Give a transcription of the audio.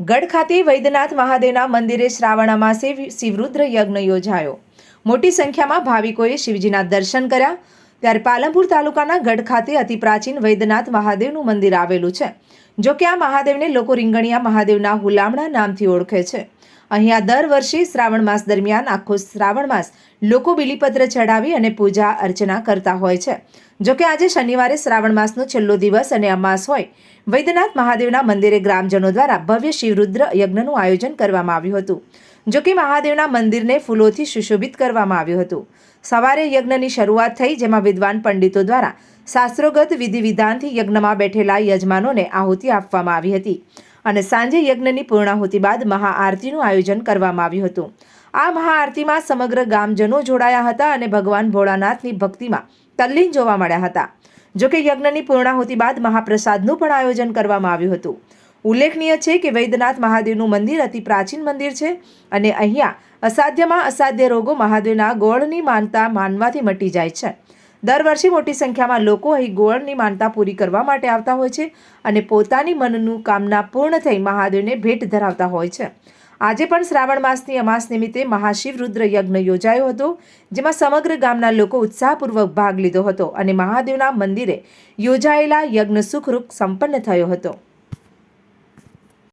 ગઢ ખાતે વૈદ્યનાથ મહાદેવના મંદિરે શ્રાવણ અમાસે શિવરુદ્ર યજ્ઞ યોજાયો. મોટી સંખ્યામાં ભાવિકોએ શિવજીના દર્શન કર્યા. ત્યારે પાલનપુર તાલુકાના ગઢ ખાતે અતિ પ્રાચીન વૈદ્યનાથ મહાદેવનું મંદિર આવેલું છે જો કે આ મહાદેવને લોકો રીંગણિયા મહાદેવના હુલામણા નામથી ઓળખે છે. અહીંયા દર વર્ષે શ્રાવણ માસ દરમિયાન આખો શ્રાવણ માસ લોકો બિલીપત્ર ચડાવી અને પૂજા અર્ચના કરતા હોય છે. જોકે આજે શનિવારે શ્રાવણ માસનો છેલ્લો દિવસ અને અમાસ હોય, વૈદ્યનાથ મહાદેવના મંદિરે ગ્રામજનો દ્વારા ભવ્ય શિવરુદ્ર યજ્ઞનું આયોજન કરવામાં આવ્યું હતું. જોકે મહાદેવના મંદિરને ફૂલોથી સુશોભિત કરવામાં આવ્યું હતું. સવારે યજ્ઞની શરૂઆત થઈ, જેમાં વિદ્વાન પંડિતો દ્વારા શાસ્ત્રોગત વિધિ વિધાનથી યજ્ઞમાં બેઠેલા યજમાનોને આહુતિ આપવામાં આવી હતી. અને સાંજે યજ્ઞની પૂર્ણાહુતિ બાદ મહાઆરતીનું આયોજન કરવામાં આવ્યું હતું. આ મહાઆરતીમાં સમગ્ર ગામજનો જોડાયા હતા અને ભગવાન ભોળાનાથની ભક્તિમાં તલ્લીન જોવા મળ્યા હતા. જોકે યજ્ઞની પૂર્ણાહુતિ બાદ મહાપ્રસાદનું પણ આયોજન કરવામાં આવ્યું હતું. ઉલ્લેખનીય છે કે વૈદ્યનાથ મહાદેવનું મંદિર અતિ પ્રાચીન મંદિર છે અને અહીંયા અસાધ્યમાં અસાધ્ય રોગો મહાદેવના ગોળની માનતા માનવાથી મટી જાય છે. દર વર્ષે મોટી સંખ્યામાં લોકો અહીં ગોળની માનતા પૂરી કરવા માટે આવતા હોય છે અને પોતાની મનનું કામના પૂર્ણ થઈ મહાદેવને ભેટ ધરાવતા હોય છે. આજે પણ શ્રાવણ માસની અમાસ નિમિત્તે મહાશિવ રુદ્ર યજ્ઞ યોજાયો હતો, જેમાં સમગ્ર ગામના લોકો ઉત્સાહપૂર્વક ભાગ લીધો હતો અને મહાદેવના મંદિરે યોજાયેલા યજ્ઞ સુખરૂપ સંપન્ન થયો હતો.